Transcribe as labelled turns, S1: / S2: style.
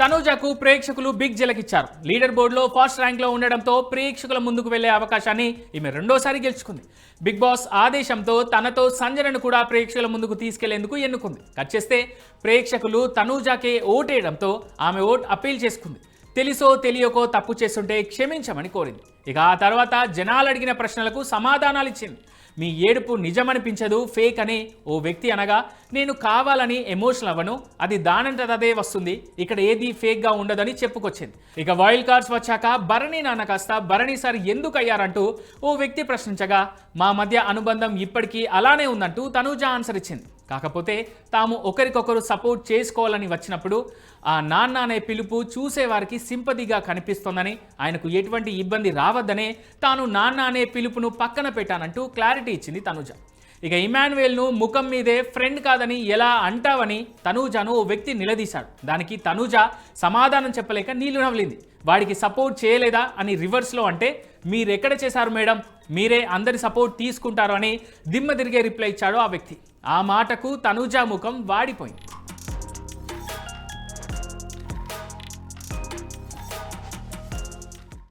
S1: తనూజకు ప్రేక్షకులు బిగ్ జలకిచ్చారు. లీడర్ బోర్డులో ఫస్ట్ ర్యాంక్లో ఉండడంతో ప్రేక్షకుల ముందుకు వెళ్ళే అవకాశాన్ని ఈమె రెండోసారి గెలుచుకుంది. బిగ్ బాస్ ఆదేశంతో తనతో సంజనను కూడా ప్రేక్షకుల ముందుకు తీసుకెళ్ళేందుకు ఎన్నుకుంది. కట్ చేస్తే ప్రేక్షకులు తనూజాకే ఓటేయడంతో ఆమె ఓట్ అప్పీల్ చేసుకుంది. తెలుసో తెలియకో తప్పు చేస్తుంటే క్షమించమని కోరింది. ఇక ఆ తర్వాత జనాలు అడిగిన ప్రశ్నలకు సమాధానాలు ఇచ్చింది. మీ ఏడుపు నిజమనిపించదు ఫేక్ అని ఓ వ్యక్తి అనగా నేను కావాలని ఎమోషనల్ అవ్వను అది దానంతట అదే వస్తుంది ఇక్కడ ఏది ఫేక్గా ఉండదని చెప్పుకొచ్చింది. ఇక వైల్డ్ కార్డ్స్ వచ్చాక భరణి నాన్న కాస్త భరణి సార్ ఎందుకు అయ్యారంటూ ఓ వ్యక్తి ప్రశ్నించగా మా మధ్య అనుబంధం ఇప్పటికీ అలానే ఉందంటూ తనూజ ఆన్సర్ ఇచ్చింది. కాకపోతే తాము ఒకరికొకరు సపోర్ట్ చేసుకోవాలని వచ్చినప్పుడు ఆ నాన్న అనే పిలుపు చూసేవారికి సింపతిగా కనిపిస్తోందని ఆయనకు ఎటువంటి ఇబ్బంది రావద్దనే తాను నాన్న అనే పిలుపును పక్కన పెట్టానంటూ క్లారిటీ ఇచ్చింది తనుజ. ఇక ఇమాన్యువేల్ను ముఖం మీదే ఫ్రెండ్ కాదని ఎలా అంటావని తనూజాను ఓ వ్యక్తి నిలదీశాడు. దానికి తనూజ సమాధానం చెప్పలేక నీళ్ళు నవ్వింది. వాడికి సపోర్ట్ చేయలేదా అని రివర్స్లో అంటే మీరెక్కడ చేశారు మేడం? మీరే అందరి సపోర్ట్ తీసుకుంటారు అని దిమ్మ తిరిగే రిప్లై ఇచ్చాడు ఆ వ్యక్తి. ఆ మాటకు తనూజ ముఖం వాడిపోయింది.